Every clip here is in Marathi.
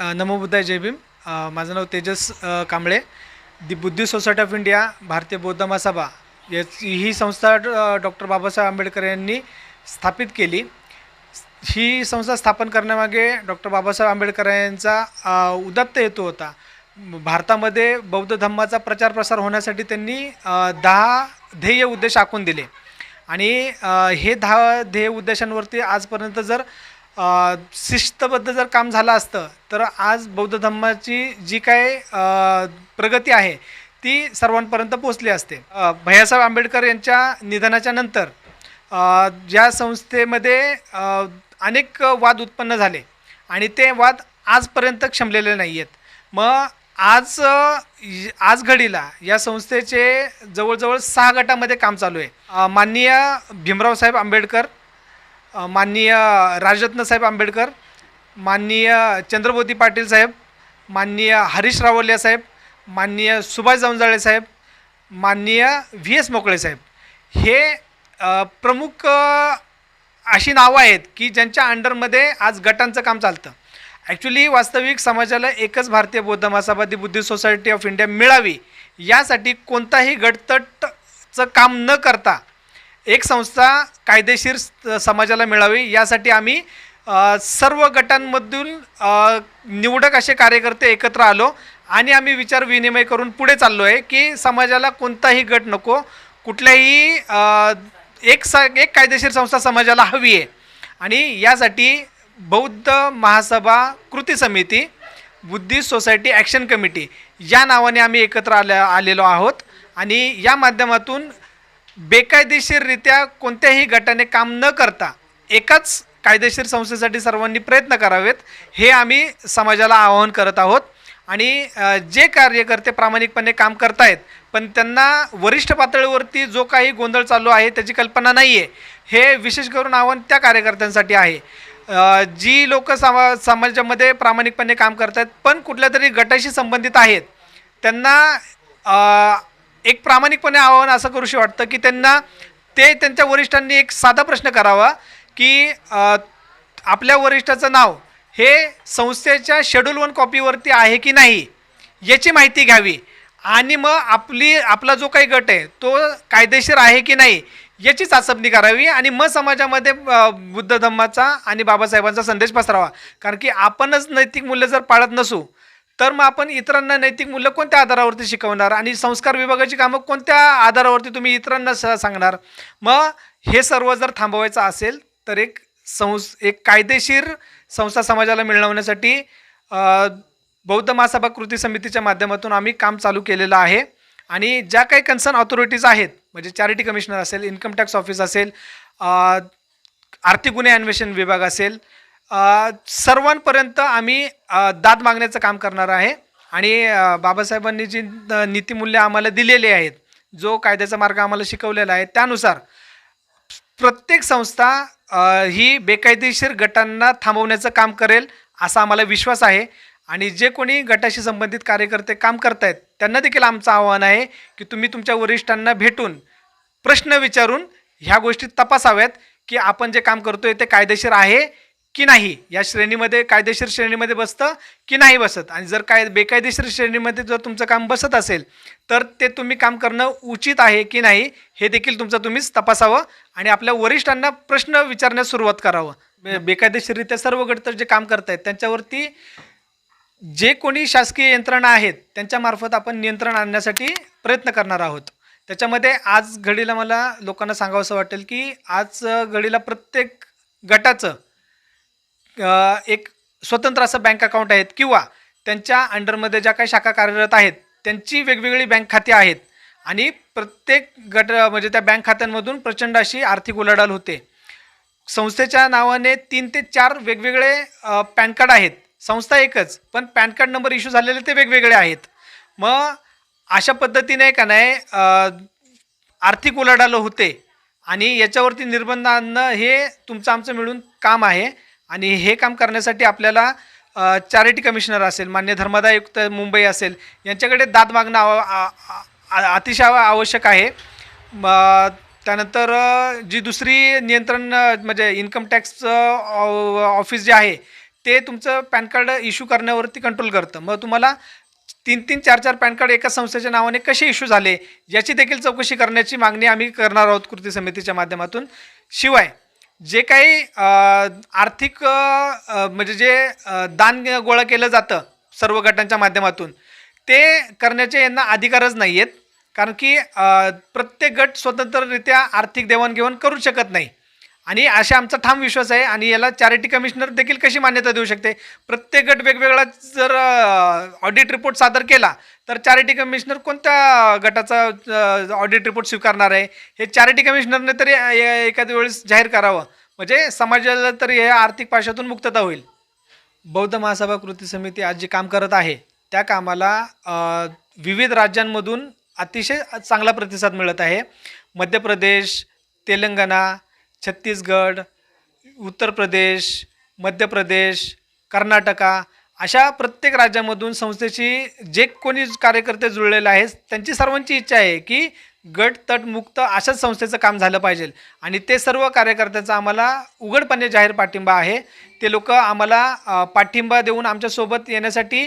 अ, नमो बुद्धाय जय भीम. माझं नाव तेजस कांबळे. दि बुद्धिस्ट सोसायटी ऑफ इंडिया भारतीय बौद्ध महासभा. याची ही संस्था डॉक्टर बाबासाहेब आंबेडकर यांनी स्थापित केली. ही संस्था स्थापन करण्यामागे डॉक्टर बाबासाहेब आंबेडकर यांचा उदात्त हेतू होता. भारतामध्ये बौद्ध धम्माचा प्रचार प्रसार होण्यासाठी त्यांनी दहा ध्येय उद्देश आखून दिले. आणि हे दहा ध्येय उद्देशांवरती आजपर्यंत जर शिस्तबद्ध जर काम झालं असतं तर आज बौद्ध धर्माची जी काय प्रगती आहे ती सर्वांपर्यंत पोचली असते. भैयासाहेब आंबेडकर यांच्या निधनाच्या नंतर ज्या संस्थेमध्ये अनेक वाद उत्पन्न झाले आणि ते वाद आजपर्यंत क्षमलेले नाही आहेत मग आज आज घडीला या संस्थेचे जवळजवळ सहा गटामध्ये काम चालू आहे. माननीय भीमरावसाहेब आंबेडकर माननीय राजरत्न साहेब आंबेडकर माननीय चंद्रभोती पाटील साहेब माननीय हरीश रावलिया साहेब माननीय सुभाष जांजाळे साहेब माननीय व्ही एस मोकळे साहेब. हे प्रमुख अशी नावं आहेत की ज्यांच्या अंडरमध्ये आज गटांचं काम चालतं. ॲक्च्युली वास्तविक समाजाला एकच भारतीय बौद्ध मासाबादी बुद्धी बुद्धिस्ट सोसायटी ऑफ इंडिया मिळावी यासाठी कोणताही गटतटचं काम न करता एक संस्था कायदेशीर स- समाजाला मिळावी यासाठी आम्ही सर्व गटांमधून निवडक असे कार्यकर्ते एकत्र आलो आणि आम्ही विचार विनिमय करून पुढे चाललो आहे की समाजाला कोणताही गट नको कुठल्याही एक स एक कायदेशीर संस्था समाजाला हवी आहे. आणि यासाठी बौद्ध महासभा कृती समिती बुद्धिस्ट सोसायटी ॲक्शन कमिटी या नावाने आम्ही एकत्र आल्या आलेलो आहोत. आणि या माध्यमातून बेकायदेशीररित्या कोणत्याही गटाने काम न करता एकाच कायदेशीर संस्थेसाठी सर्वांनी प्रयत्न करावेत हे आम्ही समाजाला आवाहन करत आहोत. आणि जे कार्यकर्ते प्रामाणिकपणे काम करतायत पण त्यांना वरिष्ठ पातळीवरती जो काही गोंधळ चालू आहे त्याची कल्पना नाही आहे हे विशेष करून आव्हान त्या कार्यकर्त्यांसाठी आहे. जी लोक समा समाजामध्ये प्रामाणिकपणे काम करत आहेत पण कुठल्या तरी गटाशी संबंधित आहेत त्यांना एक प्रामाणिकपणे आव्हान असं करूशी वाटतं की त्यांना ते त्यांच्या वरिष्ठांनी एक साधा प्रश्न करावा की आपल्या वरिष्ठाचं नाव हे संस्थेच्या शेड्यूल वन कॉपीवरती आहे की नाही याची माहिती घ्यावी. आणि मग आपली आपला जो काही गट आहे तो कायदेशीर आहे की नाही याची चाचपणी करावी आणि मग समाजामध्ये बुद्ध धम्माचा आणि बाबासाहेबांचा संदेश पसरावा. कारण की आपणच नैतिक मूल्य जर पाळत नसू तर मग आपण इतरांना नैतिक मूल्य कोणत्या आधारावरती शिकवणार? आणि संस्कार विभागाची कामं कोणत्या आधारावरती तुम्ही इतरांना स सांगणार? मग हे सर्व जर थांबवायचं असेल तर एक संस एक कायदेशीर संस्था समाजाला मिळवण्यासाठी बौद्ध महासभा कृती समितीच्या माध्यमातून आम्ही काम चालू केलेलं आहे. आणि ज्या काही कन्सर्न ऑथॉरिटीज आहेत म्हणजे चॅरिटी कमिशनर असेल इन्कम टॅक्स ऑफिस असेल आर्थिक गुन्हे अन्वेषण विभाग असेल सर्वांपर्यंत आम्ही दाद मागण्याचं काम करणार आहे. आणि बाबासाहेबांनी जी अ, नीतिमूल्य आम्हाला दिलेली आहेत जो कायद्याचा मार्ग आम्हाला शिकवलेला आहे त्यानुसार प्रत्येक संस्था ही बेकायदेशीर गटांना थांबवण्याचं काम करेल असा आम्हाला विश्वास आहे. आणि जे कोणी गटाशी संबंधित कार्यकर्ते काम करतायत त्यांना देखील आमचं आव्हान आहे की तुम्ही तुमच्या वरिष्ठांना भेटून प्रश्न विचारून ह्या गोष्टी तपासाव्यात की आपण जे काम करतोय ते कायदेशीर आहे की नाही? या श्रेणीमध्ये कायदेशीर श्रेणीमध्ये बसतं की नाही बसत? आणि जर काय बेकायदेशीर श्रेणीमध्ये जर तुमचं काम बसत असेल तर ते तुम्ही काम करणं उचित आहे की नाही हे देखील तुमचं तुम्हीच तपासावं आणि आपल्या वरिष्ठांना प्रश्न विचारण्यास सुरुवात करावं. बे- बेकायदेशीररित्या सर्व गट जे काम करतायत त्यांच्यावरती जे कोणी शासकीय यंत्रणा आहेत त्यांच्यामार्फत आपण नियंत्रण आणण्यासाठी प्रयत्न करणार आहोत. त्याच्यामध्ये आज घडीला मला लोकांना सांगावंसं वाटेल की आज घडीला प्रत्येक गटाचं एक स्वतंत्र असं बँक अकाउंट आहेत किंवा त्यांच्या अंडरमध्ये ज्या काही शाखा कार्यरत आहेत त्यांची वेगवेगळी बँक खाती आहेत. आणि प्रत्येक गट म्हणजे त्या बँक खात्यांमधून प्रचंड अशी आर्थिक उलाढाल होते. संस्थेच्या नावाने तीन ते चार वेगवेगळे पॅन कार्ड आहेत. संस्था एकच पण पॅन कार्ड नंबर इश्यू झालेले ते वेगवेगळे आहेत. मग अशा पद्धतीने का नाही आर्थिक उलाढाल होते. आणि याच्यावरती निर्बंध आणणं हे तुमचं आमचं मिळून काम आहे. आणि हे काम करण्यासाठी आपल्याला चॅरिटी कमिशनर असेल मान्य धर्मदायुक्त मुंबई असेल यांच्याकडे दाद मागणं आव- अतिशय आवश्यक आहे. त्यानंतर जी दुसरी नियंत्रण म्हणजे इन्कम टॅक्सचं ऑफिस जे आहे ते तुमचं पॅन कार्ड इश्यू करण्यावरती कंट्रोल करतं. मग तुम्हाला तीन तीन चार चार पॅन कार्ड एका संस्थेच्या नावाने कसे इश्यू झाले याची देखील चौकशी करण्याची मागणी आम्ही करणार आहोत कृती समितीच्या माध्यमातून. शिवाय जे काही आर्थिक म्हणजे जे दान गोळा केलं जातं सर्व गटांच्या माध्यमातून ते करण्याचे यांना अधिकारच नाही आहेत कारण की प्रत्येक गट स्वतंत्ररित्या आर्थिक देवाणघेवाण करू शकत नाही. आणि अशा आमचा ठाम विश्वास आहे आणि याला चॅरिटी कमिशनर देखील कशी मान्यता देऊ शकते? प्रत्येक गट वेगवेगळा जर ऑडिट रिपोर्ट सादर केला तर चॅरिटी कमिशनर कोणत्या गटाचा ऑडिट रिपोर्ट स्वीकारणार आहे? हे चॅरिटी कमिशनरने तरी ए- एखाद्या वेळेस जाहीर करावं. म्हणजे समाजाला तरी हे आर्थिक पाशातून मुक्तता होईल. बौद्ध महासभा कृती समिती आज जे काम करत आहे त्या कामाला विविध राज्यांमधून अतिशय चांगला प्रतिसाद मिळत आहे. मध्य प्रदेश तेलंगणा छत्तीसगड उत्तर प्रदेश मध्य प्रदेश कर्नाटका अशा प्रत्येक राज्यामधून संस्थेशी जे कोणी कार्यकर्ते जुळलेले आहेत त्यांची सर्वांची इच्छा आहे की गट तट मुक्त अशाच संस्थेचं काम झालं पाहिजे. आणि ते सर्व कार्यकर्त्यांचा आम्हाला उघडपणे जाहीर पाठिंबा आहे. ते लोक आम्हाला पाठिंबा देऊन आमच्यासोबत येण्यासाठी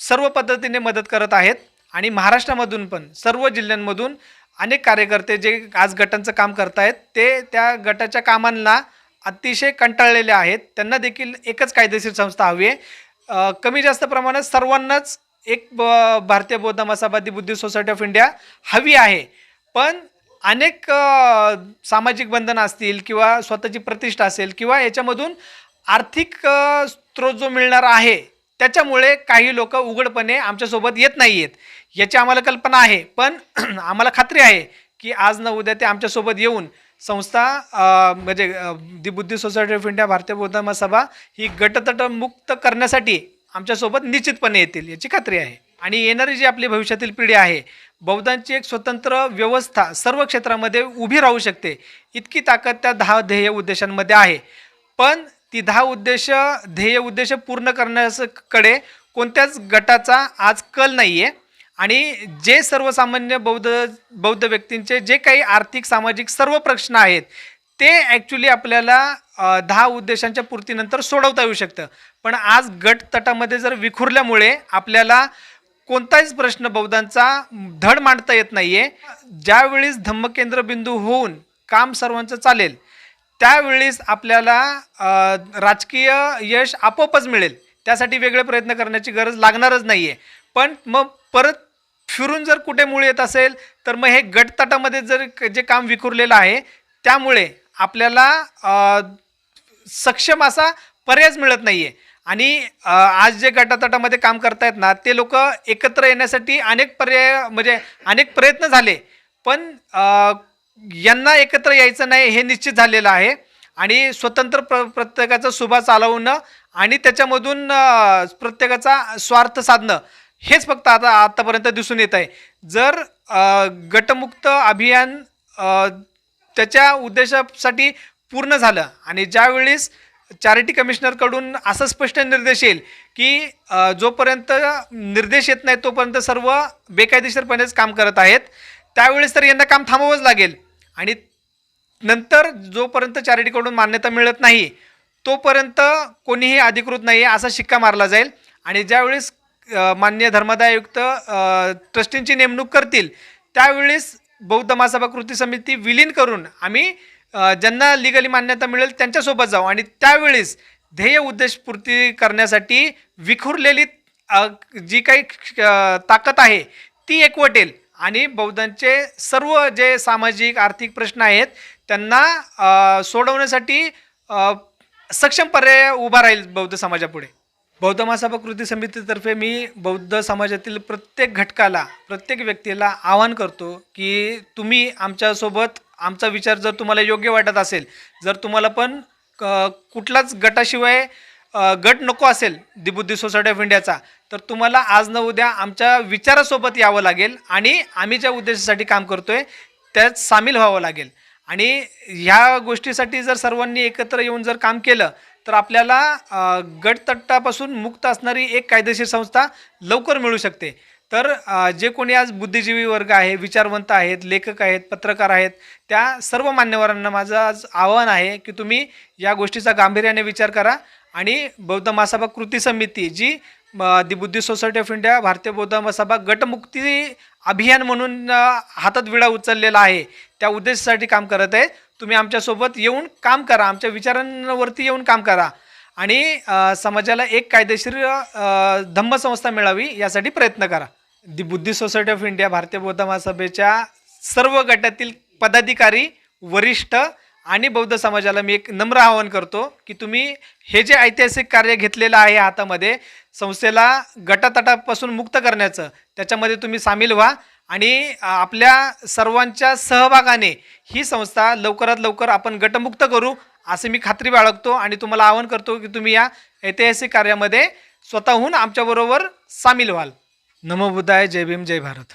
सर्व पद्धतीने मदत करत आहेत. आणि महाराष्ट्रामधून पण सर्व जिल्ह्यांमधून अनेक कार्यकर्ते जे आज गटांचं काम करतायत ते त्या गटाच्या कामांना अतिशय कंटाळलेले आहेत. त्यांना देखील एकच कायदेशीर संस्था हवी आहे. कमी जास्त प्रमाणात सर्वांनाच एक ब भारतीय बौद्ध मसाबादी बुद्धिस्ट सोसायटी ऑफ इंडिया हवी आहे. पण अनेक सामाजिक बंधनं असतील किंवा स्वतःची प्रतिष्ठा असेल किंवा याच्यामधून आर्थिक स्त्रोत जो मिळणार आहे त्याच्यामुळे काही लोक उघडपणे आमच्यासोबत येत नाही आहेत याची आम्हाला कल्पना आहे. पण आम्हाला खात्री आहे की आज न उद्या ते आमच्यासोबत येऊन संस्था म्हणजे दि दी बुद्धी सोसायटी ऑफ इंडिया भारतीय बौद्ध महासभा ही गटतटमुक्त करण्यासाठी आमच्यासोबत निश्चितपणे येतील याची खात्री आहे. आणि येणारी जी आपली भविष्यातील पिढी आहे बौद्धांची एक स्वतंत्र व्यवस्था सर्व क्षेत्रामध्ये उभी राहू शकते. इतकी ताकद त्या दहा ध्येय उद्देशांमध्ये आहे. पण ती दहा उद्देश ध्येय उद्देश पूर्ण करण्याकडे कोणत्याच गटाचा आज कल नाही आहे आणि जे सर्वसामान्य बौद्ध बौद्ध व्यक्तींचे जे काही आर्थिक सामाजिक सर्व प्रश्न आहेत ते ॲक्च्युली आपल्याला दहा उद्देशांच्या पूर्तीनंतर सोडवता येऊ शकतं. पण आज गट तटामध्ये जर विखुरल्यामुळे आपल्याला कोणताच प्रश्न बौद्धांचा धड मांडता येत नाही आहे ज्यावेळेस धम्मकेंद्रबिंदू होऊन काम सर्वांचं चालेल त्यावेळीस आपल्याला राजकीय यश आपोआपच मिळेल. त्यासाठी वेगळे प्रयत्न करण्याची गरज लागणारच नाही आहे पण मग परत फिरून जर कुठे मूळ येत असेल तर मग हे गटतटामध्ये जर जे काम विखुरलेलं आहे त्यामुळे आपल्याला सक्षम असा पर्यायच मिळत नाही आहे आणि आज जे गटातटामध्ये काम करतायत ना ते लोक एकत्र येण्यासाठी अनेक पर्याय म्हणजे अनेक प्रयत्न झाले. पण यांना एकत्र यायचं नाही हे निश्चित झालेलं आहे. आणि स्वतंत्र प्र प्रत्येकाचा सुभा चालवणं आणि त्याच्यामधून प्रत्येकाचा स्वार्थ साधणं हेच फक्त आता आत्तापर्यंत दिसून येत आहे. जर गटमुक्त अभियान त्याच्या उद्देशासाठी पूर्ण झालं आणि ज्यावेळेस चॅरिटी कमिशनरकडून असं स्पष्ट निर्देश येईल की जोपर्यंत निर्देश येत नाही तोपर्यंत सर्व बेकायदेशीरपणेच काम करत आहेत. त्यावेळेस तर यांना काम थांबावंच लागेल. आणि नंतर जोपर्यंत चॅरिटीकडून मान्यता मिळत नाही तोपर्यंत कोणीही अधिकृत नाही आहे असा शिक्का मारला जाईल. आणि ज्यावेळेस मान्य धर्मादाय आयुक्त ट्रस्टींची नेमणूक करतील त्यावेळेस बौद्ध महासभा कृती समिती विलीन करून आम्ही ज्यांना लिगली मान्यता मिळेल त्यांच्यासोबत जाऊ. आणि त्यावेळेस ध्येय उद्देश पूर्ती करण्यासाठी विखुरलेली जी काही ताकद आहे ती एकवटेल. आणि बौद्धांचे सर्व जे सामाजिक आर्थिक प्रश्न आहेत त्यांना सोडवण्यासाठी सक्षम पर्याय उभा राहील बौद्ध समाजापुढे. बौद्ध महासभा कृती समितीतर्फे मी बौद्ध समाजातील प्रत्येक घटकाला प्रत्येक व्यक्तीला आवाहन करतो की तुम्ही आमच्यासोबत आमचा विचार जर तुम्हाला योग्य वाटत असेल जर तुम्हाला पण क- कुठलाच गटाशिवाय गट नको असेल दिबुद्धी सोसायटी ऑफ इंडियाचा तर तुम्हाला आज न उद्या आमच्या विचारासोबत यावं लागेल आणि आम्ही ज्या उद्देशासाठी काम करतोय त्यात सामील व्हावं लागेल. आणि ह्या गोष्टीसाठी जर सर्वांनी एकत्र येऊन जर काम केलं तर आपल्याला गटतट्टापासून मुक्त असणारी एक कायदेशीर संस्था लवकर मिळू शकते. तर जे कोणी आज बुद्धिजीवी वर्ग आहे विचारवंत आहेत लेखक आहेत पत्रकार आहेत त्या सर्व मान्यवरांना माझं आज आव्हान आहे की तुम्ही या गोष्टीचा गांभीर्याने विचार करा. आणि बौद्ध महासभा कृती समिती जी the Buddhist society of India Bharatiya Bauddha Mahasabha गटमुक्ती अभियान म्हणून हातात विडा उचललेला आहे. त्या उद्देशासाठी काम करत आहे. तुम्ही आमच्यासोबत येऊन काम करा. आमच्या विचारांवरती येऊन काम करा. आणि समाजाला एक कायदेशीर धम्मसंस्था मिळावी यासाठी प्रयत्न करा. The Buddhist society of India भारतीय बौद्ध महासभेच्या सर्व गटातील पदाधिकारी वरिष्ठ आणि बौद्ध समाजाला मी एक नम्र आवाहन करतो की तुम्ही हे जे ऐतिहासिक कार्य घेतलेलं आहे हातामध्ये संस्थेला गटातटापासून मुक्त करण्याचं त्याच्यामध्ये तुम्ही सामील व्हा आणि आपल्या सर्वांच्या सहभागाने ही संस्था लवकरात लवकर आपण गटमुक्त करू असं मी खात्री बाळगतो आणि तुम्हाला आवाहन करतो की तुम्ही या ऐतिहासिक कार्यामध्ये स्वतःहून आमच्याबरोबर सामील व्हाल. नमो बुद्धाय जय भीम जय भारत.